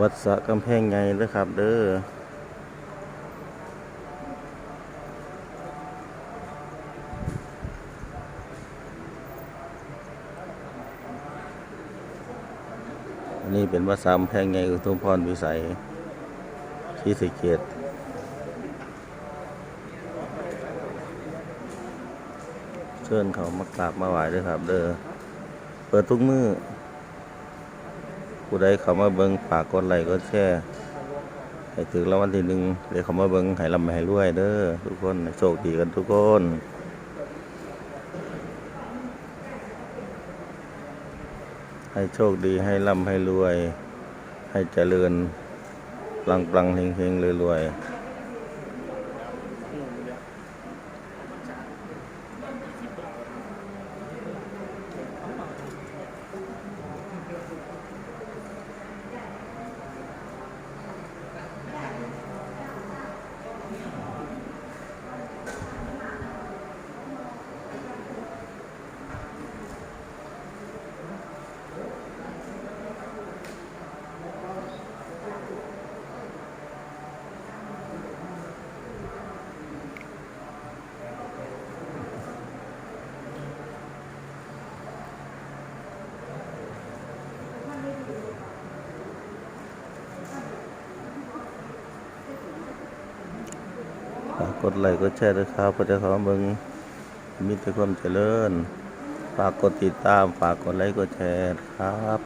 วัดสะกำแพงไงเด้อครับ เด้อนนี้เป็นวัดสะกำแพงไงอุทุมพรวิสัยที่สะเกตเชิญเขามากราบมาไหว้เด้อครับ เด้อเปิดทุกมือ ผู้ใดเข้ามาเบิ่งฝากกดไลค์กดแชร์ให้ถึงรางวัลที่หนึ่งเดี๋ยวเข้ามาเบิ่งให้ลำให้รวยเด้อทุกคนให้โชคดีกันทุกคนให้โชคดีให้ร่ำให้รวย ให้เจริญปลังปลังเฮงเฮงรวยรวย กกดไลค์กดแชร์ด้วยครับเพื่อจะเข้ามาเบิ่งมีแต่ความเจริญ ฝากกดติดตาม ฝากกดไลค์กดแชร์ครับ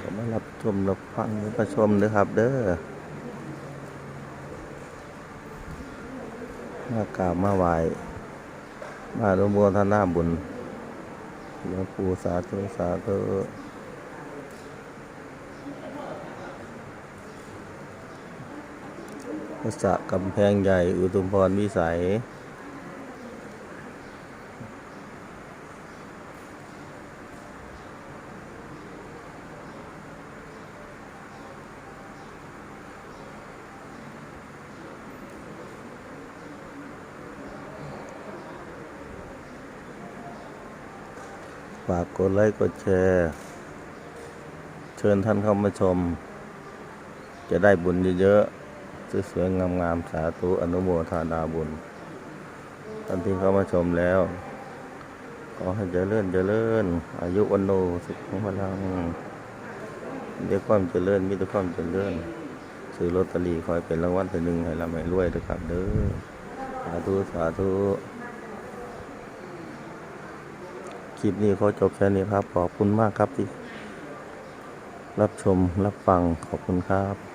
ก็มารับชมรับฟังรับชมด้วยครับ เด้อ มากราบมาไหว้มาร่วมบุญทนาบุญหลวงปู่สาธุสาธุพระสะกำแพงใหญ่ อุทุมพรวิสัย ฝากกดไลค์กดแชร์ เชิญท่านเข้ามาชม จะได้บุญเยอะๆสวยๆงามๆสาธุอนุโมทนาบุญ ท่านที่เข้ามาชมแล้ว ขอให้เจริญเจริญ อายุวันโนสุขของพลังเรียกความเจริญมีแต่ความเจริญซื้อลอตเตอรี่ขอให้เป็นรางวัลที่หนึ่งให้ร่ำให้รวยเด้อครับเด้อสาธุสาธุ คลิปนี้ขอจบแค่นี้ครับ ขอบคุณมากครับที่ รับชมรับฟังขอบคุณครับ